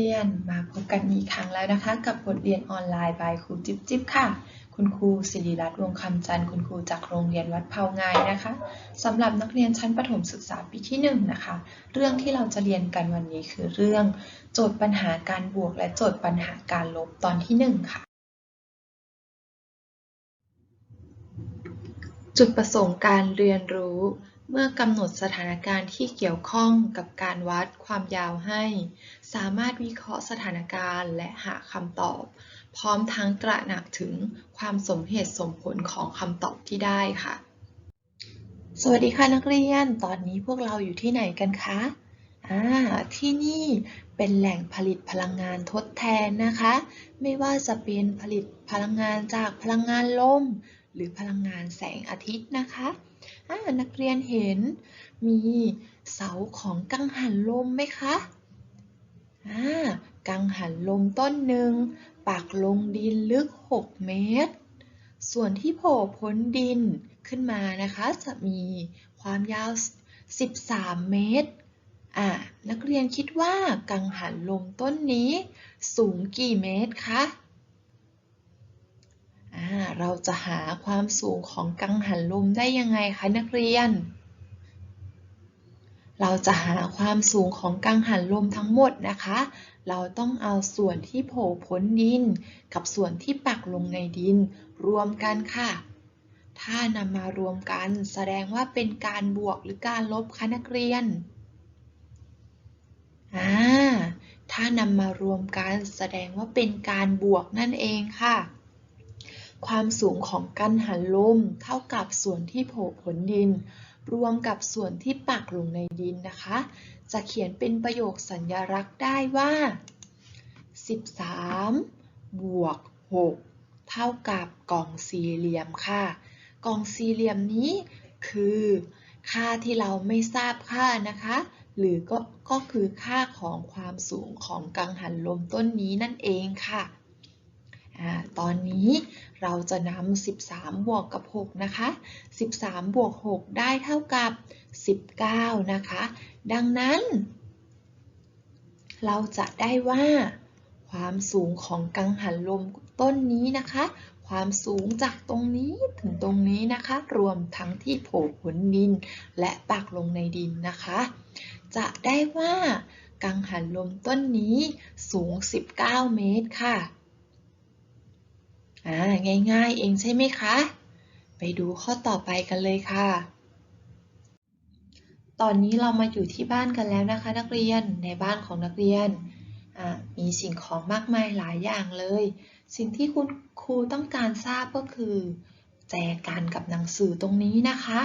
เรียนมาพบกันอีกครั้งแล้วนะคะ กับบทเรียนออนไลน์บายครูจิ๊บจิ๊บค่ะ คุณครูศิริรัตน์วงคำจันทร์คุณครูจากโรงเรียนวัดเผางายนะคะสำหรับนักเรียนชั้นประถมศึกษาปีที่1นนะคะ เรื่องที่เราจะเรียนกันวันนี้คือเรื่อง โจทย์ปัญหาการบวกและโจทย์ปัญหาการลบตอนที่ 1 ค่ะ จุดประสงค์การเรียนรู้ เมื่อกำหนดสถานการณ์ที่เกี่ยวข้องกับการวัดความยาวให้ สามารถวิเคราะห์สถานการณ์และหาคำตอบ พร้อมทั้งตระหนักถึงความสมเหตุสมผลของคำตอบที่ได้ค่ะ สวัสดีค่ะนักเรียน ตอนนี้พวกเราอยู่ที่ไหนกันคะ อ่า ที่นี่เป็นแหล่งผลิตพลังงานทดแทนนะคะ ไม่ว่าจะเป็นผลิตพลังงานจากพลังงานลม หรือพลังงานแสงอาทิตย์นะคะ อ่านักเรียนเห็นมีเสาของกังหันลมไหมคะอ่ากังหันลมต้นหนึ่งปักลงดินลึก 6 เมตร ส่วนที่โผล่พ้นดินขึ้นมานะคะ จะมีความยาว 13 เมตรอ่านักเรียนคิดว่ากังหันลมต้นนี้สูงกี่เมตรคะ เราจะหาความสูงของกังหันลมได้ยังไงคะนักเรียน เราจะหาความสูงของกังหันลมทั้งหมดนะคะ เราต้องเอาส่วนที่โผล่พ้นดิน กับส่วนที่ปักลงในดิน รวมกันค่ะ ถ้านำมารวมกันแสดงว่าเป็นการบวกหรือการลบคะนักเรียนอ่าถ้านำมารวมกันแสดงว่าเป็นการบวกนั่นเองค่ะ ความสูงของกันหันลมเท่ากับส่วนที่โผล่พ้นดิน รวมกับส่วนที่ปักลงในดินนะคะ จะเขียนเป็นประโยคสัญลักษณ์ได้ว่า 13 บวก 6 เท่ากับกล่องสี่เหลี่ยมค่ะ กล่องสี่เหลี่ยมนี้คือค่าที่เราไม่ทราบค่านะคะ หรือก็ก็คือค่าของความสูงของกังหันลมต้นนี้นั่นเองค่ะ ตอนนี้เราจะนำ 13 บวกกับ 6 นะคะ 13 บวก 6 ได้เท่ากับ 19 นะคะ ดังนั้น เราจะได้ว่า ความสูงของกังหันลมต้นนี้นะคะ ความสูงจากตรงนี้ถึงตรงนี้นะคะ รวมทั้งที่โผล่พ้นดิน และปักลงในดินนะคะ จะได้ว่า กังหันลมต้นนี้สูง 19 เมตรค่ะ อ่าง่ายๆเองใช่ไหมคะ ไปดูข้อต่อไปกันเลยค่ะ ตอนนี้เรามาอยู่ที่บ้านกันแล้วนะคะ นักเรียนในบ้านของนักเรียนมีสิ่งของมากมายหลายอย่างเลย สิ่งที่คุณครูต้องการทราบก็คือ แจกันกับหนังสือตรงนี้นะคะ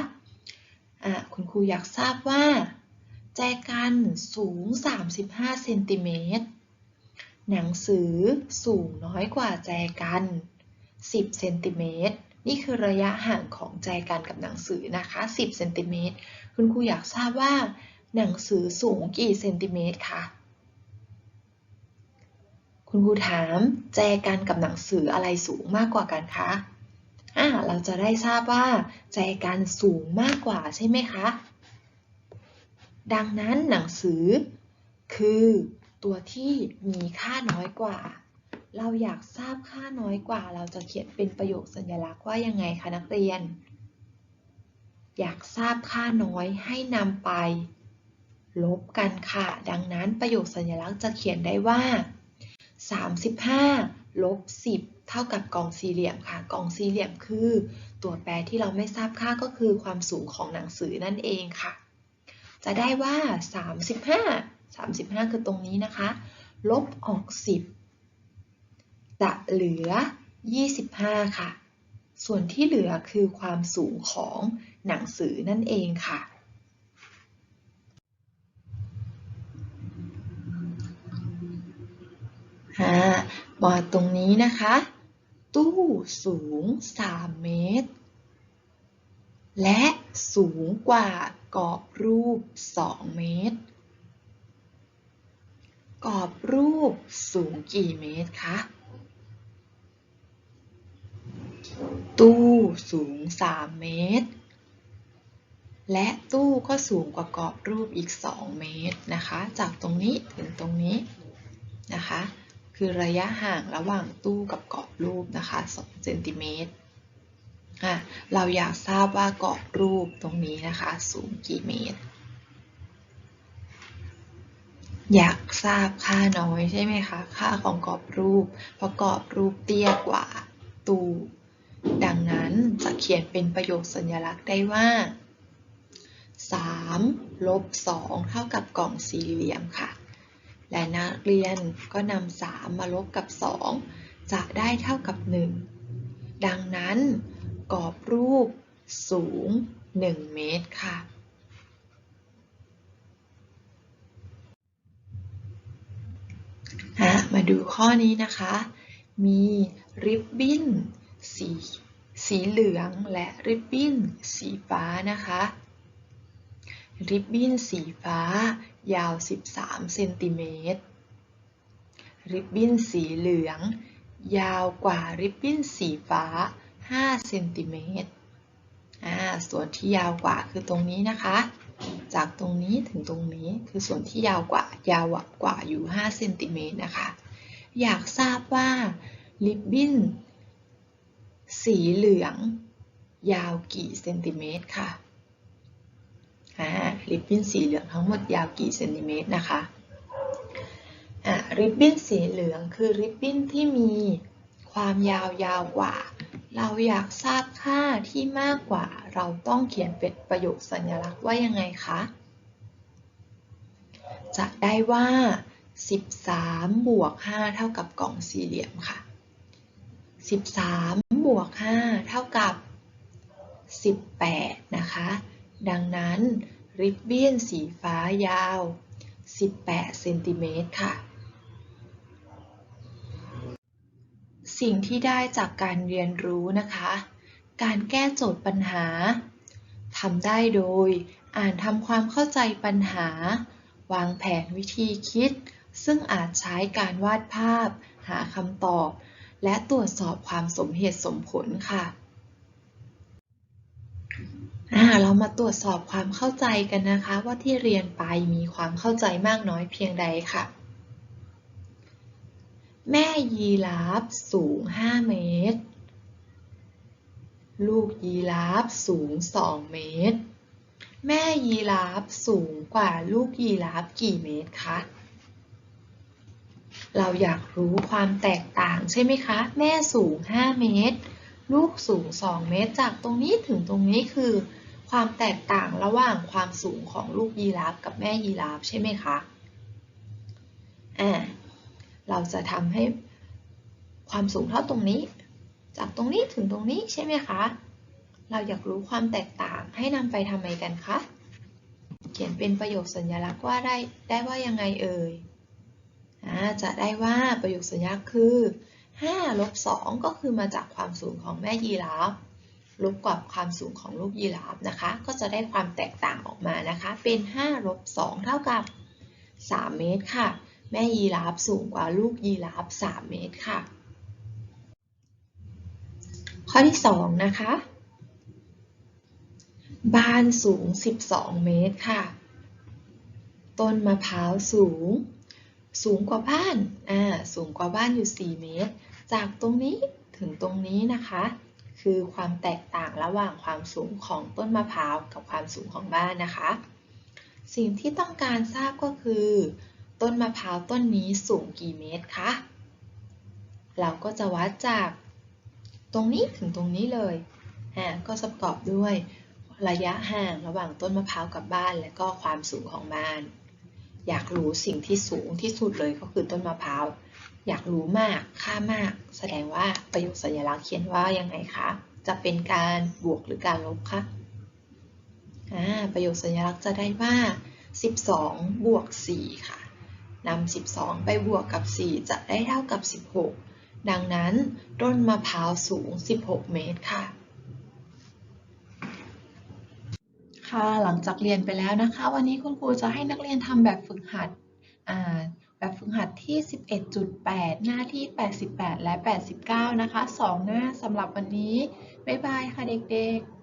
ะคุณครูอยากทราบว่า แจกันสูง 35เซนติเมตรหนังสือสูงน้อยกว่าแจกัน 10เซนติเมตรนี่คือระยะห่างของใจกันกับหนังสือนะคะ 10เซนติเมตรคุณครูอยากทราบว่า หนังสือสูงกี่เซนติเมตรคะคุณครูถามแจกันกับหนังสืออะไรสูงมากกว่ากันคะอ่าเราจะได้ทราบว่าแจกันสูงมากกว่าใช่ไหมคะ ดังนั้นหนังสือคือตัวที่มีค่าน้อยกว่า เราอยากทราบค่าน้อยกว่า เราจะเขียนเป็นประโยคสัญลักษณ์ว่ายังไงคะนักเรียน อยากทราบค่าน้อยให้นำไป ลบกันค่ะ ดังนั้นประโยคสัญลักษณ์จะเขียนได้ว่า 35ลบ10 เท่ากับกองสี่เหลี่ยมค่ะกองสี่เหลี่ยมคือ ตัวแปรที่เราไม่ทราบค่าก็คือความสูงของหนังสือนั่นเองค่ะ จะได้ว่า 35 35 คือตรงนี้นะคะ ลบออก 10 จะเหลือ 25 ค่ะ ส่วนที่เหลือคือความสูงของหนังสือนั่นเองค่ะบอร์ดตรงนี้นะคะ ตู้สูง 3 เมตร และสูงกว่ากรอบรูป 2 เมตร กรอบรูปสูงกี่เมตรคะ ตู้สูง 3 เมตร และตู้ก็สูงกว่ากรอบรูปอีก 2 เมตรนะคะ จากตรงนี้ถึงตรงนี้นะคะ คือระยะห่างระหว่างตู้กับกรอบรูปนะคะ2เซนติเมตรอะเราอยากทราบว่ากรอบรูปตรงนี้นะคะ สูงกี่เมตร อยากทราบค่าน้อยใช่ไหมคะ ค่าของกรอบรูป เพราะกรอบรูปเตี้ยกว่าตู้ ดังนั้นจะเขียนเป็นประโยคสัญลักษณ์ได้ว่า 3 ลบ 2 เท่ากับกล่องสี่เหลี่ยมค่ะ และนักเรียนก็นำ3มาลบกับ 2 จะได้เท่ากับ 1 ดังนั้นกรอบรูปสูง 1 เมตรค่ะ มาดูข้อนี้นะคะ มีริบบิ้น สีสีเหลืองและริบบิ้นสีฟ้านะคะ ริบบิ้นสีฟ้ายาว 13 เซนติเมตร ริบบิ้นสีเหลือง ยาวกว่าริบบิ้นสีฟ้า 5 เซนติเมตร อ่า ส่วนที่ยาวกว่าคือตรงนี้นะคะ จากตรงนี้ถึงตรงนี้คือส่วนที่ยาวกว่า ยาวกว่าอยู่ 5 เซนติเมตรนะคะ อยากทราบว่าริบบิ้น สีเหลือง ยาวกี่เซนติเมตรค่ะริบบิ้นสีเหลืองทั้งหมดยาวกี่เซนติเมตรนะคะริบบิ้นสีเหลืองคือริบบิ้นที่มีความยาวยาวกว่า เราอยากทราบค่าที่มากกว่า เราต้องเขียนเป็นประโยคสัญลักษณ์ว่ายังไงคะ จะได้ว่า 13 บวก 5 เท่ากับกล่องสี่เหลี่ยมค่ะ 13 บวก 5 เท่ากับ 18 นะคะ ดังนั้นริบบิ้นสีฟ้ายาว 18 เซนติเมตรค่ะ สิ่งที่ได้จากการเรียนรู้นะคะ การแก้โจทย์ปัญหา ทำได้โดยอ่านทำความเข้าใจปัญหา วางแผนวิธีคิด ซึ่งอาจใช้การวาดภาพ หาคำตอบ และตรวจสอบความสมเหตุสมผลค่ะเรามาตรวจสอบความเข้าใจกันนะคะ ว่าที่เรียนไปมีความเข้าใจมากน้อยเพียงใดค่ะ แม่ยีราฟสูง 5 เมตร ลูกยีราฟสูง 2 เมตร แม่ยีราฟสูงกว่าลูกยีราฟกี่เมตรคะ เราอยากรู้ความแตกต่างใช่ไหมคะ แม่สูง 5 เมตร ลูกสูง 2 เมตร จากตรงนี้ถึงตรงนี้คือ ความแตกต่างระหว่างความสูงของลูกยีราฟกับแม่ยีราฟใช่ไหมคะอ่าเราจะทำให้ความสูงเท่าตรงนี้ จากตรงนี้ถึงตรงนี้ใช่ไหมคะ เราอยากรู้ความแตกต่างให้นำไปทำไมกันคะ เขียนเป็นประโยคสัญลักษณ์ว่าได้ได้ว่ายังไงเอ่ย จะได้ว่าประโยคสัญลักษณ์คือ5ลบ2ก็คือมาจากความสูงของแม่ยีราฟลบกับความสูงของลูกยีราฟนะคะ ก็จะได้ความแตกต่างออกมานะคะ เป็น5ลบ2เท่ากับ 3 เมตรค่ะ แม่ยีราฟสูงกว่าลูกยีราฟ3 เมตรค่ะ ข้อที่ 2 นะคะบ้านสูง 12 เมตรค่ะ ต้นมะพร้าวสูง สูงกว่าบ้าน อ่า สูงกว่าบ้านอยู่ 4 เมตร จากตรงนี้ถึงตรงนี้นะคะ คือความแตกต่างระหว่างความสูงของต้นมะพร้าวกับความสูงของบ้านนะคะ สิ่งที่ต้องการทราบก็คือ ต้นมะพร้าวต้นนี้สูงกี่เมตรคะ เราก็จะวัดจากตรงนี้ถึงตรงนี้เลย อ่า ก็ประกอบด้วยระยะห่างระหว่างต้นมะพร้าวกับบ้าน และก็ความสูงของบ้าน อยากรู้สิ่งที่สูงที่สุดเลยก็คือต้นมะพร้าว อยากรู้มาก ค่ามาก แสดงว่าประโยคสัญลักษณ์เขียนว่ายังไงคะ จะเป็นการบวกหรือการลบคะประโยคสัญลักษณ์จะได้ว่า 12 บวก 4 ค่ะนำ12 ไปบวกกับ 4 จะได้เท่ากับ 16 ดังนั้นต้นมะพร้าวสูง 16 เมตรค่ะ ค่ะ หลังจากเรียนไปแล้วนะคะ วันนี้คุณครูจะให้นักเรียนทำแบบฝึกหัดแบบฝึกหัดที่ 11.8 หน้าที่ 88 และ 89 นะคะ 2 หน้าสำหรับวันนี้ บ๊ายบายค่ะเด็กๆ